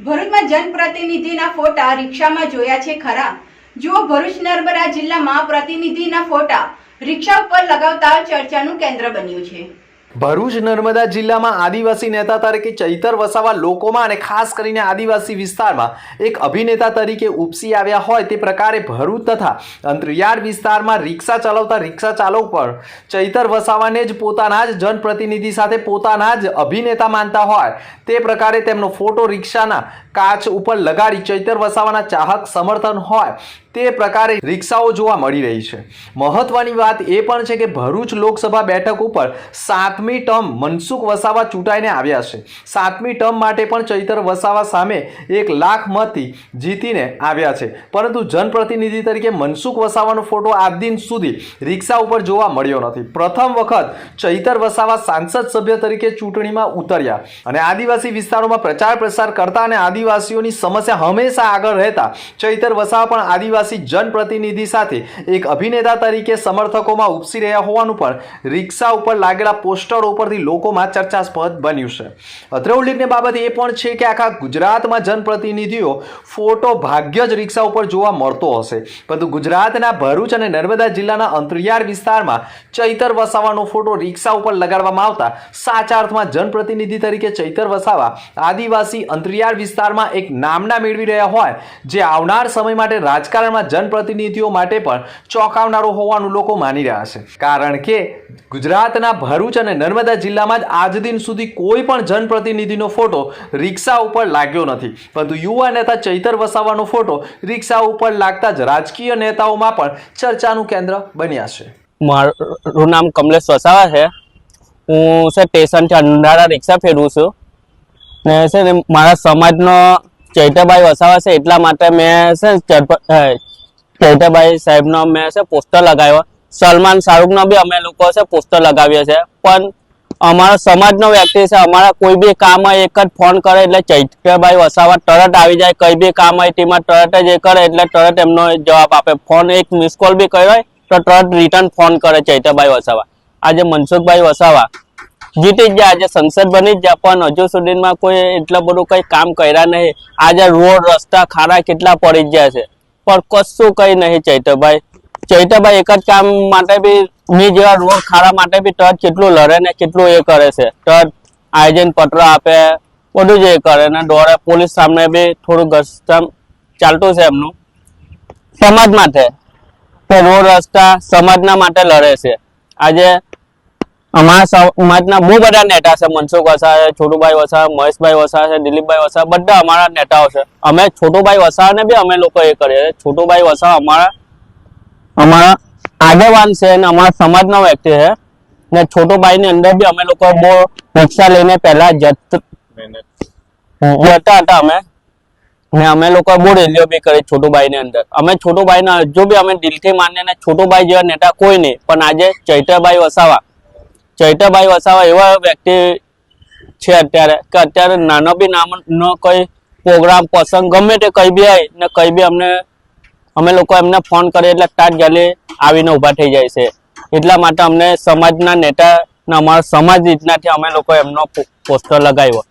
ભરૂચમાં જનપ્રતિનિધિના ફોટા રિક્ષામાં જોયા છે ખરા. જુઓ ભરૂચ નર્મદા જિલ્લામાં પ્રતિનિધિના ફોટા. રિક્ષા ઉપર લગાવતા ચર્ચાનું કેન્દ્ર બન્યું છે. ભરૂચ નર્મદા જિલ્લામાં આદિવાસી નેતા તરીકે ચૈતર વસાવા લોકોમાં અને ખાસ કરીને આદિવાસી વિસ્તારમાં એક અભિનેતા તરીકે ઉપસી આવ્યા હોય તે પ્રકારે ભરૂચ તથા અંતરિયાળ વિસ્તારમાં રિક્ષા ચલાવતા રિક્ષા ચાલક પર ચૈતર વસાવાને જ પોતાના જ જનપ્રતિનિધિ સાથે પોતાના જ અભિનેતા માનતા હોય તે પ્રકારે તેમનો ફોટો રિક્ષાના કાચ ઉપર લગાડી ચૈતર વસાવાના ચાહક સમર્થન હોય તે પ્રકારે રિક્ષાઓ જોવા મળી રહી છે. મહત્વની વાત એ પણ છે કે ભરૂચ લોકસભા બેઠક ઉપર સાતમી ટર્મ મનસુખ વસાવા ચૂંટાઈને આવ્યા છે. સાતમી ટર્મ માટે પણ ચૈતર વસાવા સામે એક લાખ મતથી જીતીને આવ્યા છે. પરંતુ જનપ્રતિનિધિ તરીકે મનસુખ વસાવાનો ફોટો આ દિન સુધી રિક્ષા ઉપર જોવા મળ્યો નથી. પ્રથમ વખત ચૈતર વસાવા સાંસદ સભ્ય તરીકે ચૂંટણીમાં ઉતર્યા અને આદિવાસી વિસ્તારોમાં પ્રચાર પ્રસાર કરતા અને આદિવાસીઓની સમસ્યા હંમેશા આગળ રહેતા ચૈતર વસાવા પણ આદિવાસી જનપ્રતિનિધિ સાથે એક અભિનેતા તરીકે સમર્થકોમાં ઉપસી રહ્યા હોવાનું પણ રિક્ષા ઉપર લાગેલા પોસ્ટરો ઉપરથી લોકોમાં ચર્ચાસ્પદ બન્યું છે. અત્રે ઉલ્લેખની બાબત એ પણ છે કે આખા ગુજરાતમાં જનપ્રતિનિધિઓ ફોટો ભાગ્ય જ રિક્ષા ઉપર જોવા મળતો હશે. પરંતુ ગુજરાતના ભરૂચ અને નર્મદા જિલ્લાના અંતરિયાળ વિસ્તારમાં ચૈતર વસાવાનો ફોટો રિક્ષા ઉપર લગાડવામાં આવતા સાચા અર્થમાં જનપ્રતિનિધિ તરીકે ચૈતર વસાવા આદિવાસી અંતરિયાળ વિસ્તારમાં એક નામના મેળવી રહ્યા હોય, જે આવનાર સમય માટે રાજકારણમાં જનપ્રતિનિધિઓ માટે પણ ચોંકાવનારો હોવાનું લોકો માની રહ્યા છે. કારણ કે ગુજરાતના ભરૂચ અને નર્મદા જિલ્લામાં જ આજ દિન સુધી કોઈ પણ જનપ્રતિનિધિનો ફોટો રિક્ષા ઉપર લાગ્યો નથી. પરંતુ યુવા નેતા ચૈતર વસાવાનો ફોટો રિક્ષા ઉપર લાગતા જ રાજકીય નેતાઓમાં પણ ચર્ચાનું કેન્દ્ર બન્યા છે. મારું નામ કમલેશ વસાવા છે. હું છે સ્ટેશનથી અંધારા રિક્ષા ફેરવું છું. ને છે ને મારા સમાજનો ચૈતરભાઈ વસાવા છે, એટલા માટે મેં છે ચૈતરભાઈ સાહેબનો અમે છે પોસ્ટર લગાવ્યો. સલમાન શાહરૂખનો બી અમે લોકો છે પોસ્ટર લગાવીએ છે. પણ અમારા સમાજનો વ્યક્તિ છે, અમારા કોઈ બી કામ હોય, એક જ ફોન કરે એટલે ચૈત્રભાઈ વસાવા તરત આવી જાય. કઈ બી કામ હોય, તેમાં તરત જ એ કરે એટલે તરત એમનો જવાબ આપે. ફોન એક મિસ કોલ બી કર્યો હોય, તો તરત રિટર્ન ફોન કરે ચૈતરભાઈ વસાવા. આજે મનસુખભાઈ વસાવા જીતી જ ગયા, આજે સંસદ બની જ ગયા, પણ હજુ સુધીમાં કોઈ એટલું બધું કઈ કામ કર્યા નહીં. આજે રોડ, રસ્તા, ખાડા કેટલા પડી જ ગયા છે. પણ કશું કઈ નહીં ચૈતરભાઈ. ચૈતરભાઈ એક જ કામ માટે બી મી જેવા રોડ ખાડા માટે બી ટચ કેટલું લડે ને કેટલું એ કરે છે. ટચ આયોજન પત્ર આપે, બધું જ એ કરે ને દોડે. પોલીસ સામે બી થોડું ઘસમ ચાલતું છે એમનું. સમાજ માટે. રોડ રસ્તા સમાજના માટે લડે છે. આજે અમારા સમાજના બહુ બધા નેતા છે. મનસુખ વસા છે, છોટુભાઈ વસા મહેશભાઈ વસા છે, દિલીપભાઈ વસા બધા અમારા નેતાઓ છે. અમે છોટુભાઈ વસાવાને બી અમે લોકો એ કરીએ છીએ. છોટુભાઈ વસા અમારા અમારા આગેવાન છે અને અમારા સમાજનો વ્યક્તિ છે. ને છોટુભાઈ ની અંદર બી અમે લોકો બહુ રિક્ષા લઈને પહેલા જત, જતા હતા અમે. ને અમે લોકો બહુ રેલીઓ બી કરી છોટુભાઈ ની અંદર. અમે છોટુભાઈ ના હજુ બી અમે દિલથી માનીએ ને છોટુભાઈ જેવા નેતા કોઈ નહીં. પણ આજે ચૈતરભાઈ વસાવા ચૈતરભાઈ વસાવા એવા વ્યક્તિ છે અત્યારે કે અત્યારે નાનો બી નામ નો કોઈ પ્રોગ્રામ પસંદ ગમે તે કઈ બી આવે ને કઈ બી અમને, અમે લોકો એમને ફોન કરીએ એટલે તાટ જલ્દી આવીને ઊભા થઈ જાય છે. એટલા માટે અમને સમાજના નેતા અમારા સમાજ રીતનાથી અમે લોકો એમનો પોસ્ટર લગાવ્યો.